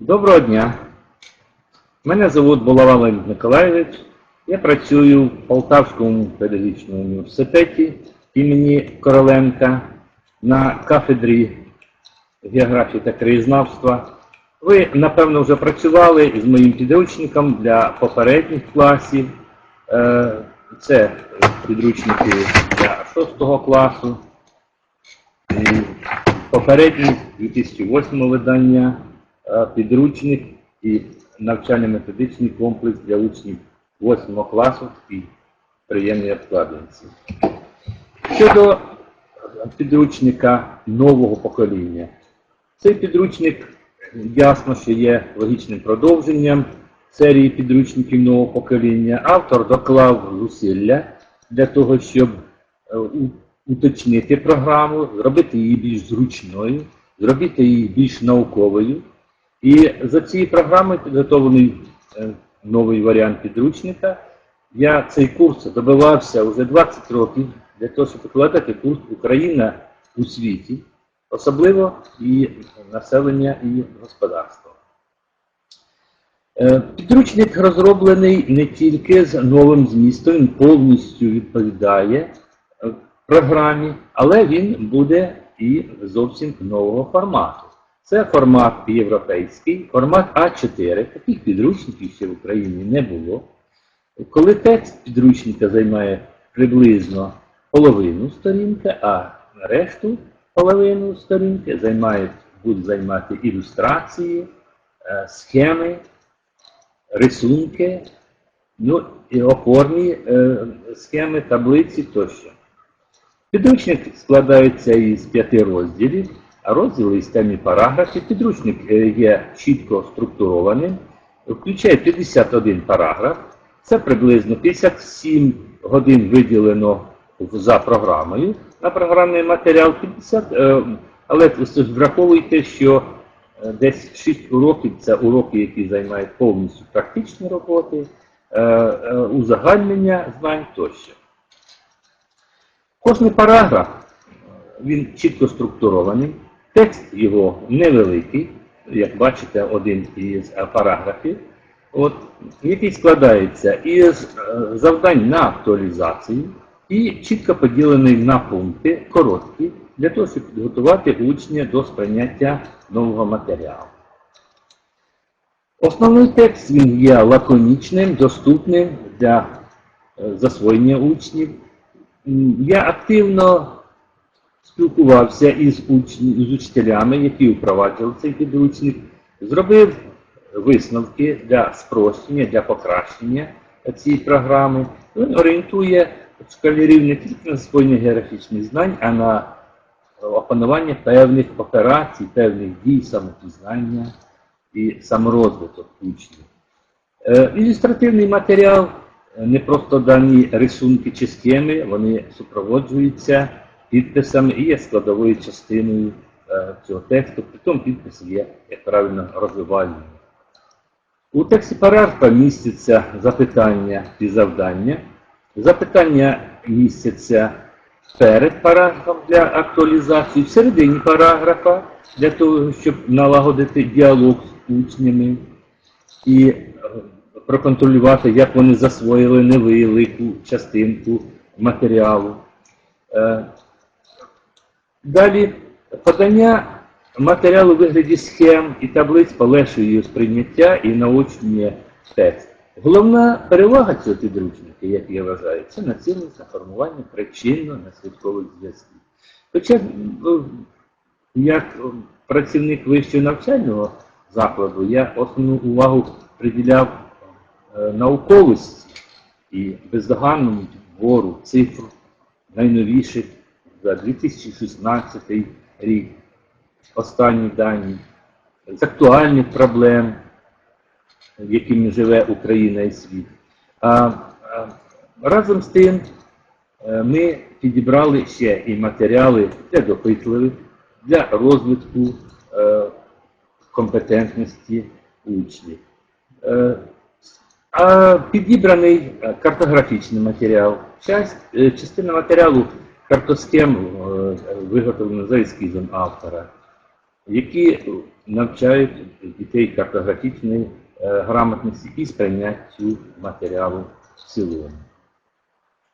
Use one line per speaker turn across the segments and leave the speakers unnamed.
Доброго дня. Мене звуть Булава Леонід Миколаївич. Я працюю в Полтавському педагогічному університеті імені Короленка на кафедрі географії та краєзнавства. Ви, напевно, вже працювали з моїм підручником для попередніх класів. Е, Це підручники для 6 класу. І Попередній 2008 видання, підручник і навчально-методичний комплекс для учнів 8 класу і приємної обкладинці. Щодо е, підручника нового покоління. Цей підручник ясно, що є логічним продовженням серії підручників нового покоління. Автор доклав зусилля для того, щоб е, уточнити програму, зробити її більш зручною, зробити її більш науковою. І за цією програмою підготовлений е, новий варіант підручника. Я цей курс добивався вже 20 років для того, щоб викладати курс Україна у світі, особливо і населення і господарство. Е, Підручник розроблений не тільки з новим змістом, він повністю відповідає е, програмі, але він буде і зовсім нового формату. Це формат європейський, формат А4. Таких підручників ще в Україні не було. Коли текст підручника займає приблизно половину сторінки, а решту половину сторінки займають, будуть займати ілюстрації, е, схеми, рисунки, ну і опорні е, схеми, таблиці тощо. Підручник складається із п'яти розділів, розділи із темі параграфів. Підручник е, є чітко структурованим, включає 51 параграф. Це приблизно 57 годин виділено за програмою на програмний матеріал 50, е, але враховуйте, що е, десь 6 уроків це уроки, які займають повністю практичні роботи, узагальнення знань тощо. Кожний параграф він чітко структурований, текст його невеликий, як бачите, один із е, параграфів, от, який складається із е, завдань на актуалізацію і чітко поділений на пункти короткі, для того, щоб підготувати учня до сприйняття нового матеріалу. Основний текст він є лаконічним, доступним для е, засвоєння учнів. Я активно спілкувався із, учні, з учителями, які впроваджували цей підручник, зробив висновки для спрощення, для покращення цієї програми. Він орієнтує школярів не тільки на засвоєння географічних знань, а на опанування певних операцій, певних дій, самопізнання і саморозвиток учнів. Е, Ілюстративний матеріал, е, не просто дані рисунки чи схеми, вони супроводжуються підписами і є складовою частиною е, цього тексту, притом підпис є, як правильно, розвивальним. У тексті параграфа містяться запитання і завдання. Запитання містяться перед параграфом для актуалізації, в середині параграфа для того, щоб налагодити діалог з учнями і е, проконтролювати, як вони засвоїли невелику частинку матеріалу. Далі подання матеріалу вигляді схем і таблиць полегшує її сприйняття і наочнює текст. Головна перевага цього підручника, як я вважаю, це націленість на формування причинно-наслідкових зв'язків. Хоча, ну, як працівник вищого навчального закладу, я основну увагу приділяв е, науковості і бездоганному підбору цифр найновіших за 2016 рік, останні дані, з актуальних проблем, якими живе Україна і світ. А, разом з тим е, ми підібрали ще і матеріали для допитливих, для розвитку е, компетентності учнів. Е, а підібраний картографічний матеріал. Частина матеріалу картосхем е, виготовлена за ескізом автора. які навчають дітей картографічної е, грамотності і сприйняттю матеріалу в цілому.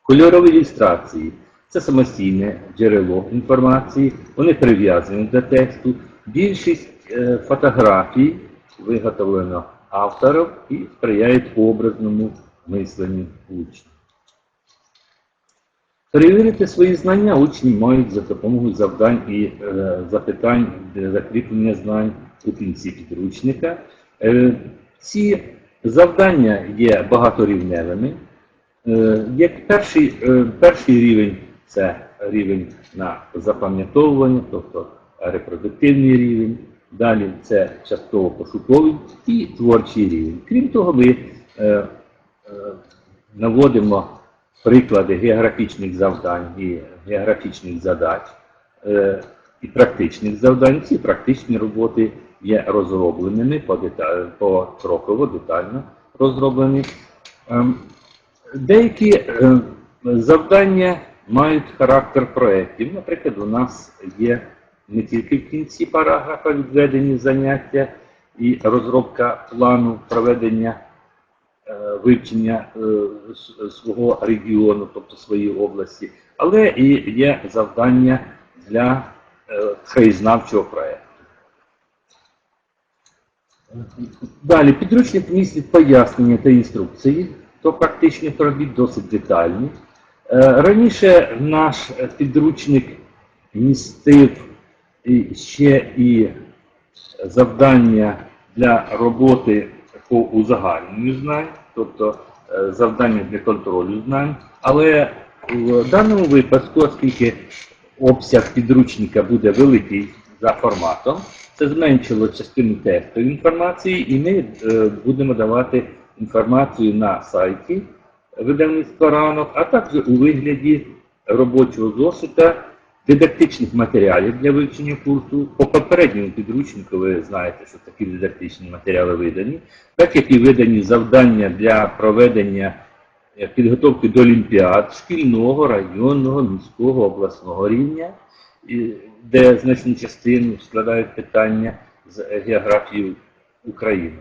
Кольорові ілюстрації це самостійне джерело інформації, вони прив'язані до тексту. Більшість е, фотографій виготовлено автором і сприяють образному мисленню учнів. Перевірити свої знання учні мають за допомогою завдань і е, запитань для закріплення знань у кінці підручника. Е, ці завдання є багаторівневими. Е, як перший, е, перший рівень це рівень на запам'ятовування, тобто репродуктивний рівень. Далі це частково пошуковий і творчий рівень. Крім того, ми е, е, наводимо приклади географічних завдань і географічних задач е, і практичних завдань. Ці практичні роботи є розробленими покроково, детально розроблені. Ем, Деякі е, завдання мають характер проєктів. Наприклад, у нас є не тільки в кінці параграфа відведені заняття і розробка плану проведення вивчення е, свого регіону, тобто своєї області, але і є завдання для е, краєзнавчого проєкту. Далі підручник містить пояснення та інструкції до практичних робіт досить детальні. Е, Раніше наш е, підручник містив ще і завдання для роботи по узагальненню знань, тобто е, завдання для контролю знань. Але в даному випадку, оскільки обсяг підручника буде великий за форматом, це зменшило частину текстової інформації, і ми е, будемо давати інформацію на сайті видавництва ранок, а також у вигляді робочого зошита дидактичних матеріалів для вивчення курсу. По попередньому підручнику ви знаєте, що такі дидактичні матеріали видані, так як і видані завдання для проведення е, підготовки до олімпіад шкільного, районного, міського, обласного рівня, де значну частину складають питання з географії України.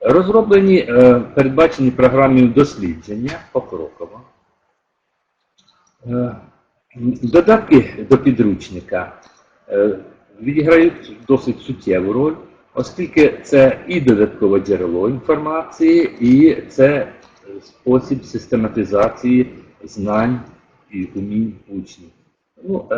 Розроблені е, передбачені програмою дослідження покроково. Додатки до підручника е, відіграють досить суттєву роль, оскільки це і додаткове джерело інформації, і це спосіб систематизації знань і умінь учнів. Ну, е,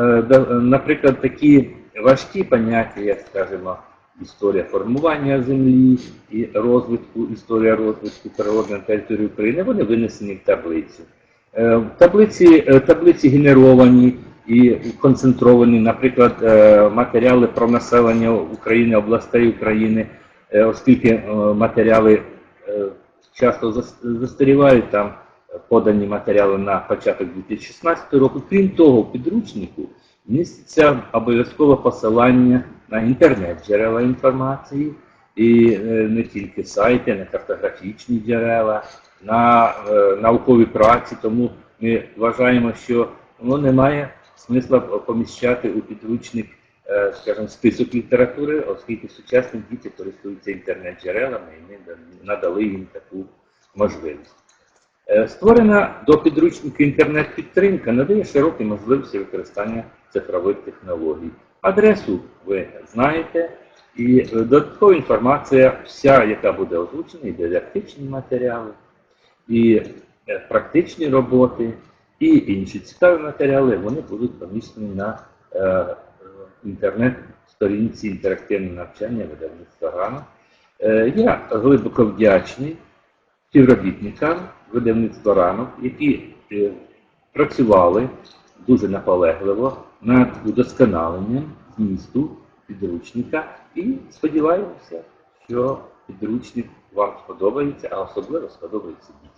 наприклад, такі важкі поняття, як, скажімо, історія формування землі і розвитку, історія розвитку природи на території України, вони винесені в таблицю. Е, Таблиці, е, таблиці генеровані і концентровані, наприклад, е, матеріали про населення України, областей України, оскільки матеріали часто зас- застарівають там подані матеріали на початок 2016 року. Крім того, в підручнику міститься обов'язкове посилання на інтернет-джерела інформації, і не тільки сайти, на картографічні джерела, на е, наукові праці. Тому ми вважаємо, що ну, немає смисла поміщати у підручник, е, скажімо, список літератури, оскільки сучасні діти користуються інтернет-джерелами, і ми надали їм таку можливість. Е, Створена до підручника інтернет-підтримка надає широкі можливості використання цифрових технологій. Адресу ви знаєте, і додаткова інформація, вся, яка буде озвучена, і дидактичні матеріали, і е, практичні роботи, і інші цікаві матеріали, вони будуть поміщені на е, інтернет-сторінці інтерактивне навчання видавництва ГАНа. Е, Я глибоко вдячний співробітникам видавництва ранок, які працювали дуже наполегливо над удосконаленням змісту підручника і сподіваємося, що підручник вам сподобається, а особливо сподобається дітям.